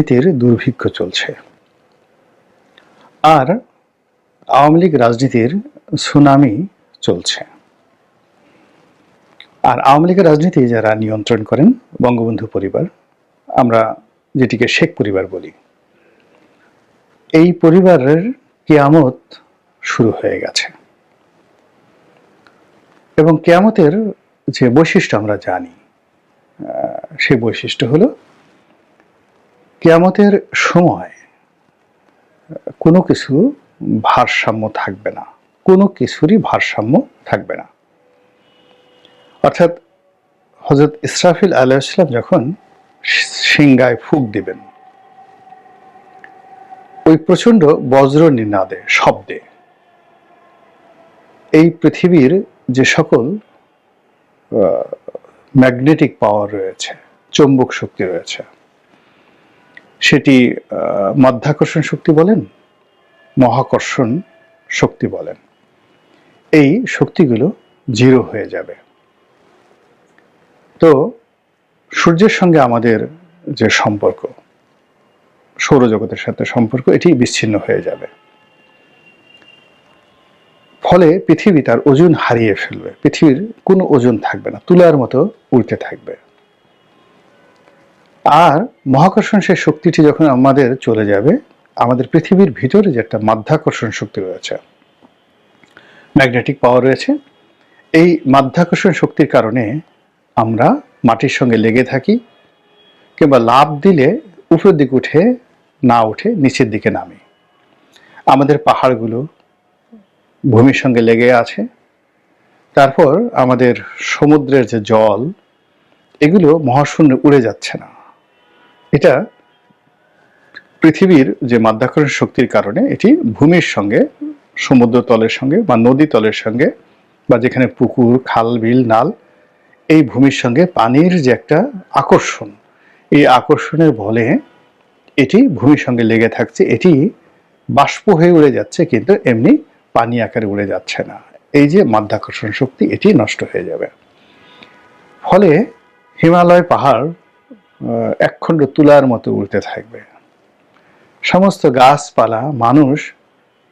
রাজনীতির দুর্ভিক্ষ চলছে। আর আওয়ামী লীগ রাজনীতির সুনামি চলছে। আর আওয়ামী লীগের রাজনীতি যারা নিয়ন্ত্রণ করেন, বঙ্গবন্ধু পরিবার, আমরা যেটিকে শেখ পরিবার বলি, এই পরিবারের কেয়ামত শুরু হয়ে গেছে। এবং কেয়ামতের যে বৈশিষ্ট্য আমরা জানি সেই বৈশিষ্ট্য হলো কেয়ামতের সময় কোনো কিছু ভারসাম্য থাকবে না। কোনো কিছুরই ভারসাম্য থাকবে না। অর্থাৎ হজরত ইসরাফিল আলাইসালাম যখন সিংগায় ফুক দিবেন, ওই প্রচণ্ড বজ্র নিনাদে, শব্দে, এই পৃথিবীর যে সকল ম্যাগনেটিক পাওয়ার রয়েছে, চৌম্বক শক্তি রয়েছে সেটি মাধ্যাকর্ষণ শক্তি বলেন, মহাকর্ষণ শক্তি বলেন। এই শক্তিগুলো জিরো হয়ে যাবে। তো, সূর্যের সঙ্গে আমাদের যে সম্পর্ক, সৌরজগতের সাথে সম্পর্ক, এটি বিচ্ছিন্ন হয়ে যাবে। ফলে পৃথিবী তার ওজন হারিয়ে ফেলবে। পৃথিবীর কোনো ওজন থাকবে না, তুলার মতো উল্টে থাকবে। আর মহাকর্ষণ সেই শক্তিটি যখন আমাদের চলে যাবে, আমাদের পৃথিবীর ভিতরে যে একটা মাধ্যাকর্ষণ শক্তি রয়েছে ম্যাগনেটিক পাওয়ার রয়েছে, এই মাধ্যাকর্ষণ শক্তির কারণে আমরা মাটির সঙ্গে লেগে থাকি কিংবা লাভ দিলে উপরের দিকে উঠে না উঠে নিচের দিকে নামি। আমাদের পাহাড়গুলো ভূমির সঙ্গে লেগে আছে। তারপর আমাদের সমুদ্রের যে জল, এগুলো মহাশূন্যে উড়ে যাচ্ছে না। এটা পৃথিবীর যে মাধ্যাকর্ষণ শক্তির কারণে এটি ভূমির সঙ্গে সমুদ্র তলের সঙ্গে বা নদী তলের সঙ্গে বা যেখানে পুকুর, খাল, বিল, নাল, এই ভূমির সঙ্গে পানির যে একটা আকর্ষণ, এই আকর্ষণের বলে এটি ভূমির সঙ্গে লেগে থাকছে। এটি বাষ্প হয়ে উড়ে যাচ্ছে কিন্তু এমনি পানি আকারে উড়ে যাচ্ছে না। এই যে মাধ্যাকর্ষণ শক্তি, এটি নষ্ট হয়ে যাবে। ফলে হিমালয় পাহাড় একখণ্ড তুলার মতো উড়তে থাকবে। সমস্ত গাছপালা, মানুষ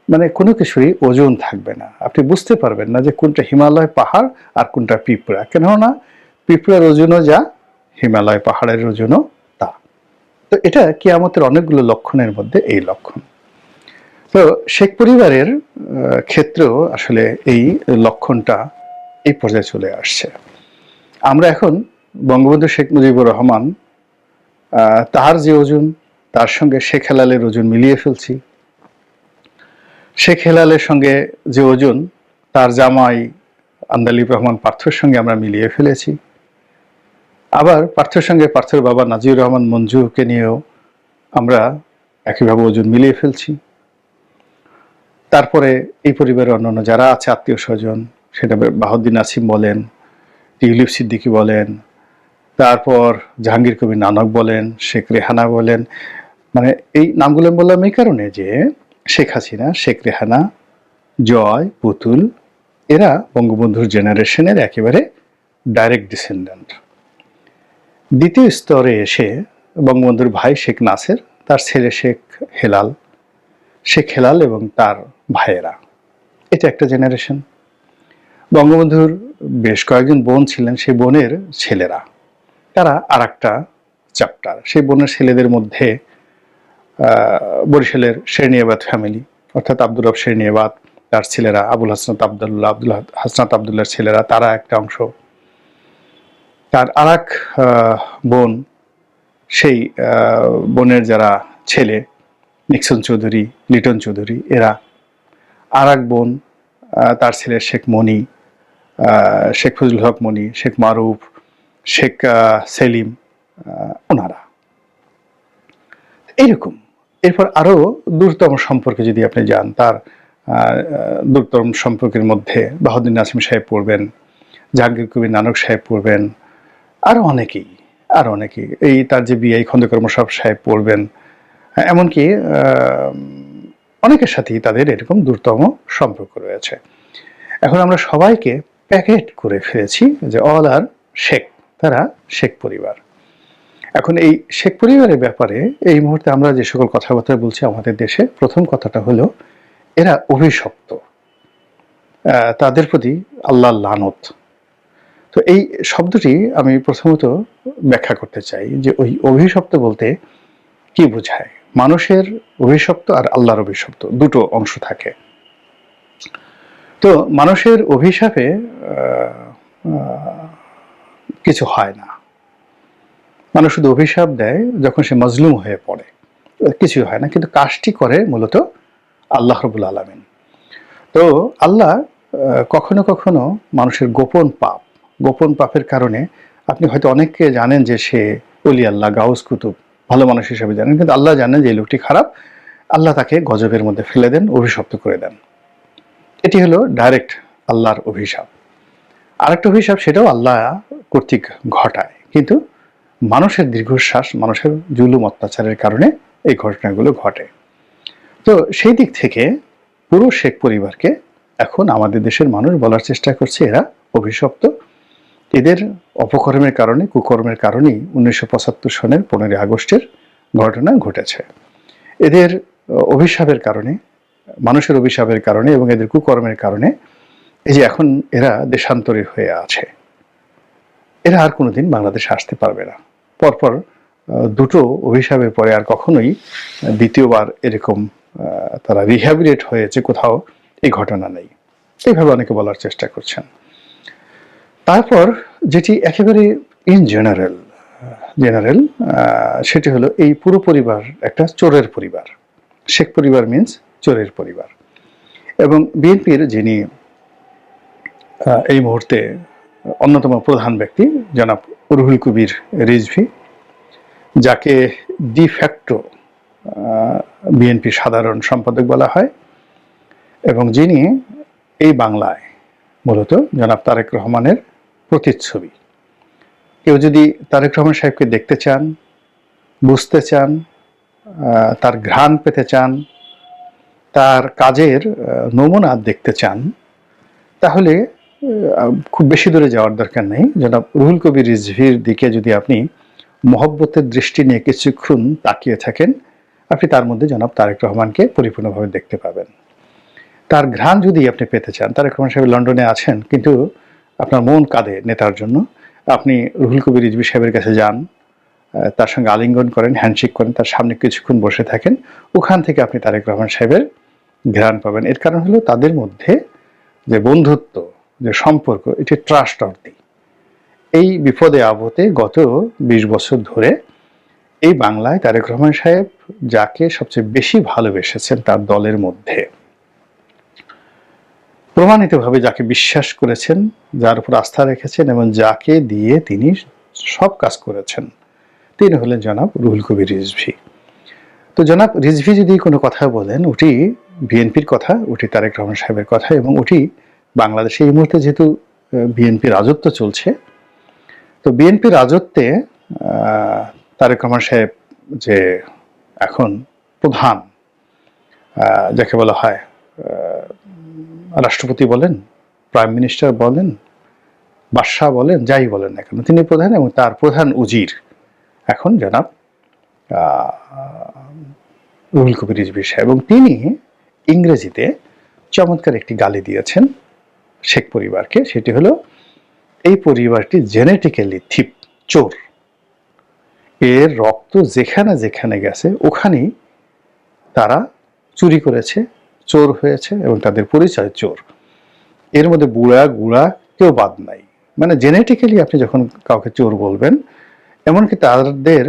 মানে কোনো কিছুরই ওজন থাকবে না। আপনি বুঝতে পারবেন না যে কোনটা হিমালয় পাহাড় আর কোনটা পিঁপড়া। কেননা পিঁপড়ার ওজনও যা, হিমালয় পাহাড়ের ওজনও তা। তো এটা কিয়ামতের অনেকগুলো লক্ষণের মধ্যে এই লক্ষণ। তো শেখ পরিবারের ক্ষেত্রেও আসলে এই লক্ষণটা এই পর্যায়ে চলে আসছে। আমরা এখন বঙ্গবন্ধু শেখ মুজিবুর রহমান তার যে ওজন, তার সঙ্গে শেখ হেলালের ওজন মিলিয়ে ফেলছি। শেখ হেলালের সঙ্গে যে ওজন, তার জামাই আন্দালিব রহমান পার্থর সঙ্গে আমরা মিলিয়ে ফেলেছি। আবার পার্থর সঙ্গে পার্থর বাবা নাজির রহমান মঞ্জুকে নিয়েও আমরা একইভাবে ওজন মিলিয়ে ফেলছি। তারপরে এই পরিবারের অন্যান্য যারা আছে, আত্মীয় স্বজন, সেটা বাহুদ্দিন আসিম বলেন, টিউলিপ সিদ্দিকী বলেন তারপর জাহাঙ্গীর কবির নানক বলেন, শেখ রেহানা বলেন। মানে এই নামগুলো বললাম এই কারণে যে শেখ হাসিনা, শেখ রেহানা, জয়, পুতুল, এরা বঙ্গবন্ধুর জেনারেশনের একেবারে ডাইরেক্ট ডিসেন্ডেন্ট দ্বিতীয় স্তরে এসে বঙ্গবন্ধুর ভাই শেখ নাসের, তার ছেলে শেখ হেলাল শেখ হেলাল এবং তার ভাইয়েরা। এটা একটা জেনারেশন বঙ্গবন্ধুর বেশ কয়েকজন বোন ছিলেন সেই বোনের ছেলেরা। তারা আর একটা চ্যাপ্টার সেই বোনের ছেলেদের মধ্যে বরিশালের শেরনিয়াবাদ ফ্যামিলি অর্থাৎ আব্দুর রব শেরনিয়াবাদ, তার ছেলেরা, আবুল হাসনাত আবদুল্লাহ, আব্দুল হাসনাত আবদুল্লাহর ছেলেরা, তারা একটা অংশ। তার আর এক বোন, সেই বোনের যারা ছেলে, নিক্সন চৌধুরী, লিটন চৌধুরী, এরা আর এক বোন তার ছেলে শেখ মনি শেখ ফজলুল হক মনি, শেখ মারুফ শেখ সেলিম ওনারা। এইরকম। এরপর আরও দূরতম সম্পর্কে যদি আপনি যান, তার দূরতম সম্পর্কের মধ্যে বাহাউদ্দিন নাসিম সাহেব পড়বেন, জাহাঙ্গীর কবির নানক সাহেব পড়বেন আরও অনেকেই, আরও অনেকেই। এই তার যে বিআই খন্দকার মোশারফ সাহেব পড়বেন, এমনকি অনেকের সাথেই তাদের এরকম দূরতম সম্পর্ক রয়েছে। এখন আমরা সবাইকে প্যাকেট করে ফেলেছি যে অল আর শেখ। তারা শেখ পরিবার। এখন এই শেখ পরিবারের ব্যাপারে এই মুহূর্তে আমরা যে সকল কথাবার্তা বলছি আমাদের দেশে, প্রথম কথাটা হলো, এরা অভিশপ্ত। তাদের প্রতি আল্লাহ লানত। তো এই শব্দটি আমি প্রথমত ব্যাখ্যা করতে চাই যে ওই অভিশপ্ত বলতে কি বোঝায়? মানুষের অভিশপ্ত আর আল্লাহর অভিশপ্ত দুটো অংশ থাকে। তো মানুষের অভিশাপে কিছু হয় না। মানুষ শুধু অভিশাপ দেয় যখন সে মজলুম হয়ে পড়ে। কিছুই হয় না, কিন্তু কাজটি করে মূলত আল্লাহ রবুল আলমিন। তো আল্লাহ কখনো কখনো মানুষের গোপন পাপ, গোপন পাপের কারণে আপনি হয়তো অনেককে জানেন যে সে অলি আল্লাহ, গাউস কুতুব, ভালো মানুষ হিসেবে জানেন, কিন্তু আল্লাহ জানেন যে এই লোকটি খারাপ। আল্লাহ তাকে গজবের মধ্যে ফেলে দেন, অভিশপ্ত করে দেন। এটি হলো ডাইরেক্ট আল্লাহর অভিশাপ। আরেকটা অভিশাপ সেটাও আল্লাহ কর্তৃক ঘটায়। কিন্তু মানুষের দীর্ঘশ্বাস, মানুষের জুলুম, অত্যাচারের কারণে এই ঘটনাগুলো ঘটে। তো সেই দিক থেকে পুরো শেখ পরিবারকে এখন আমাদের দেশের মানুষ বলার চেষ্টা করছে, এরা অভিশপ্ত। এদের অপকর্মের কারণে, কুকর্মের কারণেই উনিশশো পঁচাত্তর সনের পনেরোই আগস্টের ঘটনা ঘটেছে। এদের অভিশাপের কারণে, মানুষের অভিশাপের কারণে এবং এদের কুকর্মের কারণে এই যে এখন এরা দেশান্তরী হয়ে আছে, এরা আর কোনোদিন বাংলাদেশে আসতে পারবে না। পরপর দুটো অভিশাপের পরে আর কখনোই দ্বিতীয়বার এরকম তারা রিহ্যাবিলিট হয়েছে কোথাও, এই ঘটনা নেই। এইভাবে অনেকে বলার চেষ্টা করছেন। তারপর যেটি একেবারে ইন জেনারেল জেনারেল সেটি হলো এই পুরো পরিবার একটা চোরের পরিবার। শেখ পরিবার মিন্স চোরের পরিবার। এবং বিএনপির যিনি এই মুহূর্তে অন্যতম প্রধান ব্যক্তি, জনাব রুহুল কবির রিজভি, যাকে ডি ফ্যাক্টো বিএনপি সাধারণ সম্পাদক বলা হয় এবং যিনি এই বাংলায় মূলত জনাব তারেক রহমানের প্রতিচ্ছবি। কেউ যদি তারেক রহমান সাহেবকে দেখতে চান, বুঝতে চান তার ঘ্রাণ পেতে চান, তার কাজের নমুনা দেখতে চান, তাহলে খুব বেশি দূরে যাওয়ার দরকার নেই। জনাব রুহুল কবির রিজভির দিকে যদি আপনি মহব্বতের দৃষ্টি নিয়ে কিছুক্ষণ তাকিয়ে থাকেন, আপনি তার মধ্যে জনাব তারেক রহমানকে পরিপূর্ণভাবে দেখতে পাবেন। তার ঘ্রাণ যদি আপনি পেতে চান, তারেক রহমান সাহেব লন্ডনে আছেন, কিন্তু আপনার মন কাঁদে নেতার জন্য। আপনি রুহুল কবির রিজভি সাহেবের কাছে যান তার সঙ্গে আলিঙ্গন করেন, হ্যান্ডশেক করেন, তার সামনে কিছুক্ষণ বসে থাকেন, ওখান থেকে আপনি তারেক রহমান সাহেবের ঘ্রাণ পাবেন। এর কারণ হলো তাদের মধ্যে যে বন্ধুত্ব যে সম্পর্ক, এটি ট্রাস্ট অর্থী। এই বিপদে আপদে গত বিশ বছর ধরে এই বাংলায় তারেক রহমান সাহেব যাকে সবচেয়ে বেশি ভালোবেসেছেন তার দলের মধ্যে, প্রমাণিতভাবে যাকে বিশ্বাস করেছেন, যার উপর আস্থা রেখেছেন এবং যাকে দিয়ে তিনি সব কাজ করেছেন, তিনি হলেন জনাব রুহুল কবির রিজভি। তো জনাব রিজভি যদি কোনো কথা বলেন ওটি বিএনপির কথা ওটি তারেক রহমান সাহেবের কথা এবং ওটি বাংলাদেশে এই মুহূর্তে যেহেতু বিএনপি রাজত্ব চলছে, তো বিএনপি রাজত্বে তারেক রহমান সাহেব যে এখন প্রধান যাকে বলা হয় রাষ্ট্রপতি বলেন, প্রাইম মিনিস্টার বলেন, বাদশাহ বলেন, যাই বলেন না কেন, তিনি প্রধান এবং তার প্রধান উজির এখন জনাব রুহুল কবির রিজভী সাহেব। এবং তিনি ইংরেজিতে চমৎকার একটি গালি দিয়েছেন। শেখ পরিবারকে, সেটি হলো এই পরিবারটি জেনেটিক্যালি থিপ চোর। এর রক্ত যেখানে যেখানে গেছে, ওখানেই তারা চুরি করেছে, চোর হয়েছে এবং তাদের পরিচয় চোর। এর মধ্যে বুড়া, গুড়া কেউ বাদ নাই। মানে জেনেটিক্যালি আপনি যখন কাউকে চোর বলবেন, এমনকি তাদের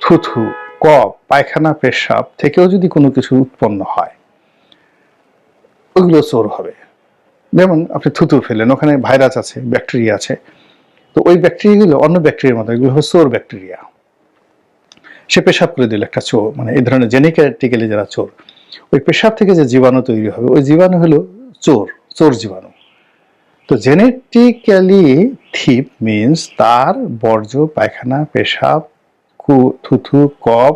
থুথু কপ পায়খানা, পেশাব থেকেও যদি কোনো কিছু উৎপন্ন হয় ওইগুলো চোর হবে। যেমন আপনি থুতু ফেলেন ওখানে ভাইরাস আছে, ব্যাকটেরিয়া আছে। তো ওই ব্যাকটেরিয়াগুলো অন্য ব্যাকটেরিয়ার মতো, এগুলো হলো চোর ব্যাকটেরিয়া। সে পেশাব করে দিল একটা চোর মানে এই ধরনের জেনেটিক্যালি যারা চোর, ওই পেশাব থেকে যে জীবাণু তৈরি হবে, ওই জীবাণু হলো চোর চোর জীবাণু। তো জেনেটিক্যালি থিপ মিন্স তার বর্জ্য, পায়খানা, পেশাব, কু থুথু কপ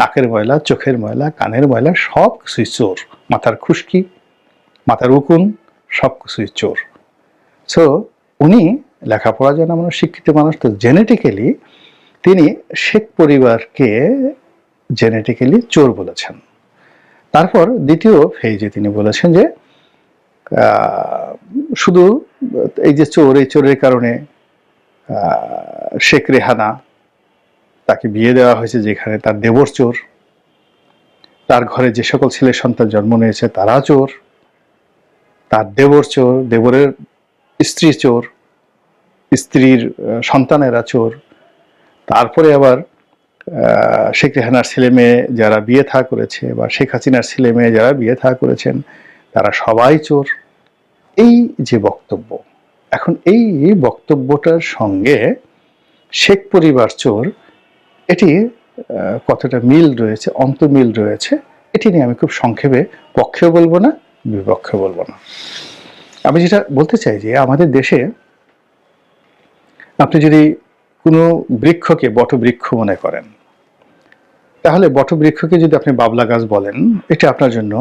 নাকের ময়লা, চোখের ময়লা, কানের ময়লা সব কিছুই চোর। মাথার খুশকি, মাথার উকুন সব কিছুই চোর। সো উনি লেখাপড়া জানা মানুষ শিক্ষিত মানুষ, তো জেনেটিক্যালি তিনি শেখ পরিবারকে জেনেটিক্যালি চোর বলেছেন। তারপর দ্বিতীয় ফেজে তিনি বলেছেন যে শুধু এই যে চোর, এই চোরের কারণে শেখ রেহানা তাকে বিয়ে দেওয়া হয়েছে যেখানে তার দেবর চোর। তার ঘরে যে সকল ছেলে সন্তান জন্ম নিয়েছে তারা চোর। তার দেবর চোর, দেবরের স্ত্রী চোর, স্ত্রীর সন্তানেরা চোর। তারপরে আবার শেখ রেহানার ছেলে মেয়ে যারা বিয়ে থা করেছে বা শেখ হাসিনার ছেলে মেয়ে যারা বিয়ে থা করেছেন, তারা সবাই চোর। এই যে বক্তব্য, এখন এই বক্তব্যটার সঙ্গে শেখ পরিবার চোর, এটি কতটা মিল রয়েছে অন্তমিল রয়েছে, এটি নিয়ে আমি খুব সংক্ষেপে পক্ষেও বলব না বিপক্ষে বলব না। আমি যেটা বলতে চাই যে, আমাদের দেশে আপনি যদি কোনো বৃক্ষকে বটবৃক্ষ মনে করেন, তাহলে বটবৃক্ষকে যদি আপনি বাবলা গাছ বলেন, এটা আপনার জন্য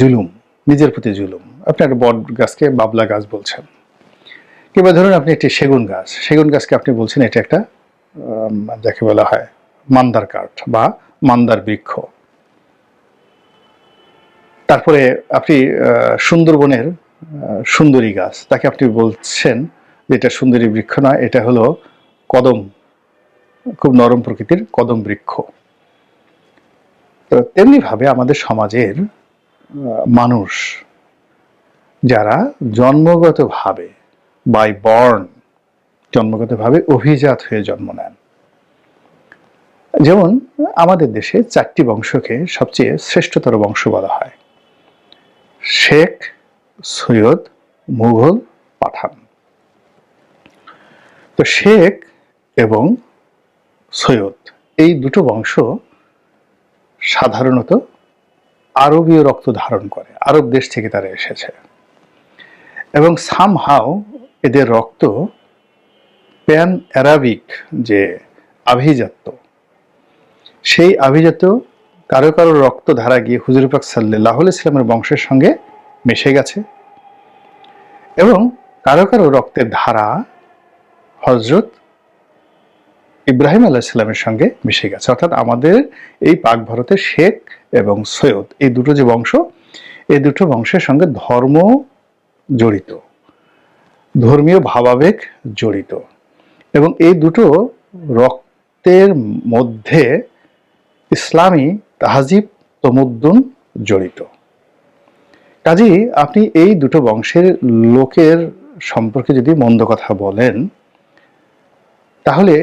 জুলুম, নিজের প্রতি জুলুম। আপনি একটা বট গাছকে বাবলা গাছ বলছেন। কিংবা ধরুন আপনি একটি সেগুন গাছ, সেগুন গাছকে আপনি বলছেন এটা একটা যাকে বলা হয় মান্দার কাঠ বা মান্দার বৃক্ষ। তারপরে আপনি সুন্দরবনের সুন্দরী গাছ। তাকে আপনি বলছেন যে এটা সুন্দরী বৃক্ষ নয় এটা হলো কদম, খুব নরম প্রকৃতির কদম বৃক্ষ। তো তেমনি ভাবে আমাদের সমাজের মানুষ যারা জন্মগতভাবে বাই বর্ন জন্মগতভাবে অভিজাত হয়ে জন্ম নেন। যেমন আমাদের দেশে চারটি বংশকে সবচেয়ে শ্রেষ্ঠতর বংশ বলা হয়। শেখ, সৈয়দ, মুঘল পাঠান। তো শেখ এবং সৈয়দ, এই দুটো বংশ সাধারণত আরবীয় রক্ত ধারণ করে, আরব দেশ থেকে তারা এসেছে। এবং সামহাও এদের রক্ত প্যান অ্যারাবিক যে আভিজাত্য, সেই আভিজাত্য কারও কারও রক্ত ধারা গিয়ে হুজুর পাক সাল্লাহ ইসলামের বংশের সঙ্গে মিশে গেছে। এবং কারও কারও রক্তের ধারা হজরত ইব্রাহিম আল্লাহ ইসলামের সঙ্গে মিশে গেছে। অর্থাৎ আমাদের এই পাক ভারতের শেখ এবং সৈয়দ এই দুটো যে বংশ, এই দুটো বংশের সঙ্গে ধর্ম জড়িত, ধর্মীয় ভাবাবেগ জড়িত এবং এই দুটো রক্তের মধ্যে ইসলামী তাহাজিব তমুদ্দুন জড়িত। কাজেই আপনি এই দুটো বংশের লোকের সম্পর্কে যদি মন্দ কথা বলেন, তাহলে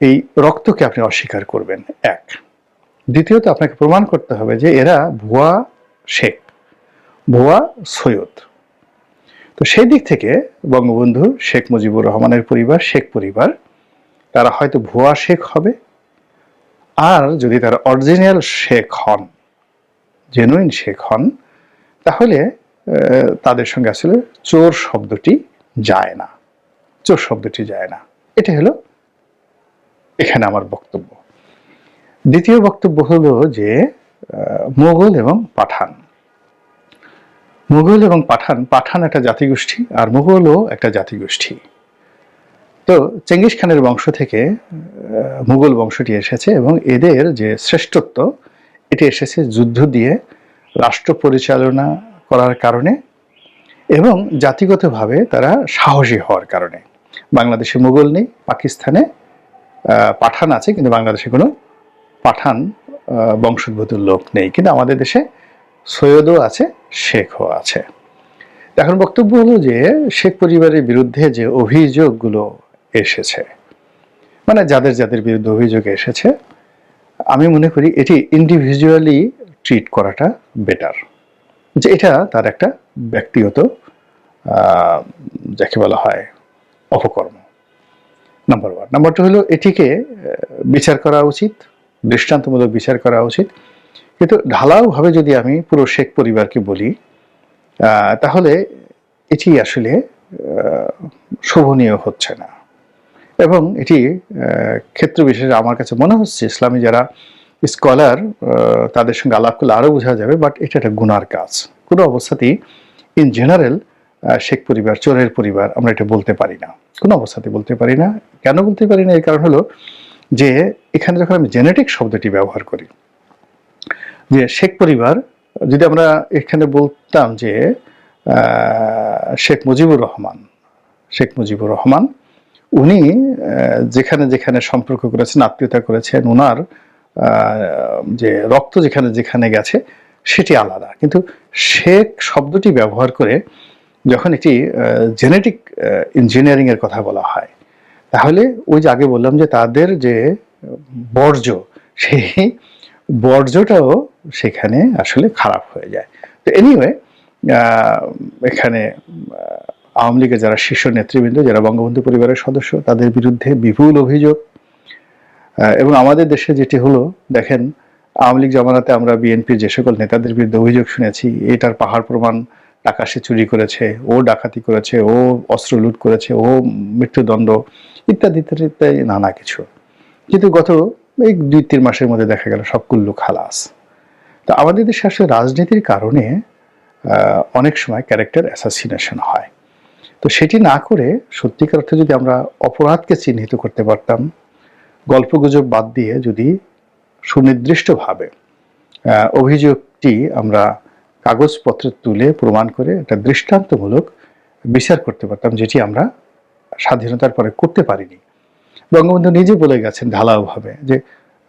এই রক্তকে আপনি অস্বীকার করবেন, এক। দ্বিতীয়ত, আপনাকে প্রমাণ করতে হবে যে এরা ভুয়া শেখ, ভুয়া সৈয়দ। তো সেই দিক থেকে বঙ্গবন্ধু শেখ মুজিবুর রহমানের পরিবার, শেখ পরিবার, তারা হয়তো ভুয়া শেখ হবে আর যদি তারা অরিজিনাল শেখ হন জেনুইন শেখ হন, তাহলে তাদের সঙ্গে আসলে চোর শব্দটি যায় না। চোর শব্দটি যায় না। এটা হলো এখানে আমার বক্তব্য। দ্বিতীয় বক্তব্য হলো যে মোগল এবং পাঠান। মুঘল এবং পাঠান পাঠান একটা জাতিগোষ্ঠী আর মুঘলও একটা জাতিগোষ্ঠী। তো চেঙ্গিস খানের বংশ থেকে মুঘল বংশটি এসেছে এবং এদের যে শ্রেষ্ঠত্ব, এটি এসেছে যুদ্ধ দিয়ে রাষ্ট্র পরিচালনা করার কারণে এবং জাতিগতভাবে তারা সাহসী হওয়ার কারণে। বাংলাদেশে মুঘল নেই, পাকিস্তানে পাঠান আছে, কিন্তু বাংলাদেশে কোনো পাঠান বংশোদ্ভূত লোক নেই। কিন্তু আমাদের দেশে সৈয়দও আছে, শেখও আছে। এখন বক্তব্য হলো যে শেখ পরিবারের বিরুদ্ধে যে অভিযোগগুলো এসেছে। মানে যাদের যাদের বিরুদ্ধে অভিযোগ এসেছে, আমি মনে করি এটি ইন্ডিভিজুয়ালি ট্রিট করাটা বেটার যে এটা তার একটা ব্যক্তিগত যাকে বলা হয় অপকর্ম। নাম্বার ওয়ান নাম্বার টু হলো এটিকে বিচার করা উচিত, দৃষ্টান্তমূলক বিচার করা উচিত। কিন্তু ঢালাওভাবে যদি আমি পুরো শেখ পরিবারকে বলি তাহলে এটি আসলে শোভনীয় হচ্ছে না। এবং এটি ক্ষেত্র বিশেষে আমার কাছে মনে হচ্ছে ইসলামী যারা স্কলার তাদের সঙ্গে আলাপ করলে আরও বোঝা যাবে, বাট এটা একটা গুনার কাজ। কোনো অবস্থাতেই ইন জেনারেল শেখ পরিবার, চোরের পরিবার আমরা এটা বলতে পারি না। কোনো অবস্থাতে বলতে পারি না। কেন বলতে পারি না? এর কারণ হলো যে, এখানে যখন আমি জেনেটিক শব্দটি ব্যবহার করি, যে শেখ পরিবার, যদি আমরা এখানে বলতাম যে শেখ মুজিবুর রহমান, শেখ মুজিবুর রহমান উনি যেখানে যেখানে সম্পর্ক করেছেন, আত্মীয়তা করেছেন ওনার যে রক্ত যেখানে যেখানে গেছে, সেটি আলাদা। কিন্তু শেখ শব্দটি ব্যবহার করে যখন একটি জেনেটিক ইঞ্জিনিয়ারিং এর কথা বলা হয়, তাহলে ওই যে আগে বললাম যে তাদের যে বর্জ্য, সেই বর্জ্যটাও সেখানে আসলে খারাপ হয়ে যায়। তো এনিওয়ে এখানে আওয়ামী লীগের যারা শীর্ষ নেতৃবৃন্দ, যারা বঙ্গবন্ধু পরিবারের সদস্য, তাদের বিরুদ্ধে বিপুল অভিযোগ। এবং আমাদের দেশে যেটি হলো, দেখেন, আওয়ামী লীগ জমানাতে আমরা বিএনপির যে সকল নেতাদের বিরুদ্ধে অভিযোগ শুনেছি, এটার পাহাড় প্রমাণ টাকা সে চুরি করেছে, ও ডাকাতি করেছে, ও অস্ত্র লুট করেছে, ও মৃত্যুদণ্ড ইত্যাদি ইত্যাদি নানা কিছু। কিন্তু গত এই দুই, তিন মাসের মধ্যে দেখা গেল সব কুল্লু খালাস। তো আমাদের দেশে আসলে রাজনীতির কারণে অনেক সময় ক্যারেক্টার অ্যাসাসিনেশন হয়। তো সেটি না করে সত্যিকার অর্থে যদি আমরা অপরাধকে চিহ্নিত করতে পারতাম গল্পগুজব বাদ দিয়ে যদি সুনির্দিষ্টভাবে অভিযোগটি আমরা কাগজপত্রে তুলে প্রমাণ করে একটা দৃষ্টান্তমূলক বিচার করতে পারতাম, যেটি আমরা স্বাধীনতার পরে করতে পারিনি। বঙ্গবন্ধু নিজে বলে গেছেন ঢালাওভাবে যে,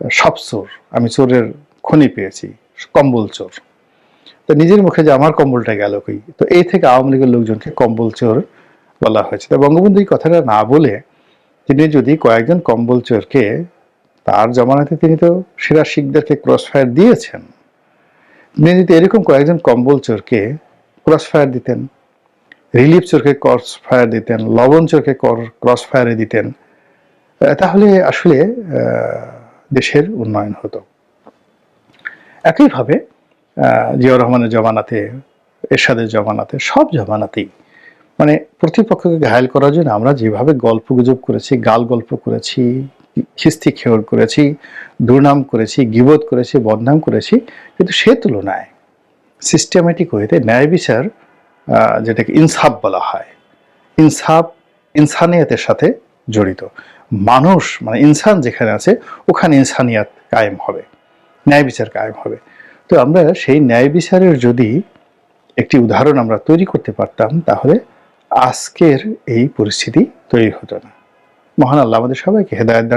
সব চোর, আমি চোরের খনি পেয়েছি, কম্বল চোর। তো নিজের মুখে যে আমার কম্বলটা গেল কই? তো এই থেকে আওয়ামী লীগের লোকজনকে কম্বল চোর বলা হয়েছে তো বঙ্গবন্ধু এই কথাটা না বলে তিনি যদি কয়েকজন কম্বল চোরকে তার জমানাতে তিনি তো সেরা শিখদেরকে ক্রস ফায়ার দিয়েছেন, তিনি যদি এরকম কয়েকজন কম্বল চোরকে ক্রস ফায়ার দিতেন রিলিফ চোরকে ক্রস ফায়ার দিতেন, লবণ চোরকে ক্রস ফায়ারে দিতেন তাহলে আসলে দেশের উন্নয়ন হতো। একইভাবে জিয়াউর রহমানের জমানাতে, এরশাদের জমানাতে, সব জমানাতেই মানে প্রতিপক্ষকে ঘায়ল করার জন্য আমরা যেভাবে গল্প গুজব করেছি, গাল গল্প করেছি, খিস্তি খেয়র করেছি, দুর্নাম করেছি, গিবোধ করেছি, বদনাম করেছি, কিন্তু সে তুলনায় সিস্টেমেটিক ওয়েতে ন্যায় বিচার যেটাকে ইনসাফ বলা হয়, ইনসাফ ইনসানিয়াতের সাথে জড়িত। মানুষ মানে ইনসান যেখানে আছে, ওখানে ইনসানিয়াত কায়েম হবে, ন্যায় বিচার কায়েম হবে। তো আমরা সেই ন্যায় বিচারের যদি একটি উদাহরণ আমরা তৈরি করতে পারতাম, তাহলে আজকের এই পরিস্থিতি তৈরি হতো না। মহান আল্লাহ আমাদের সবাইকে হেদায়ত দান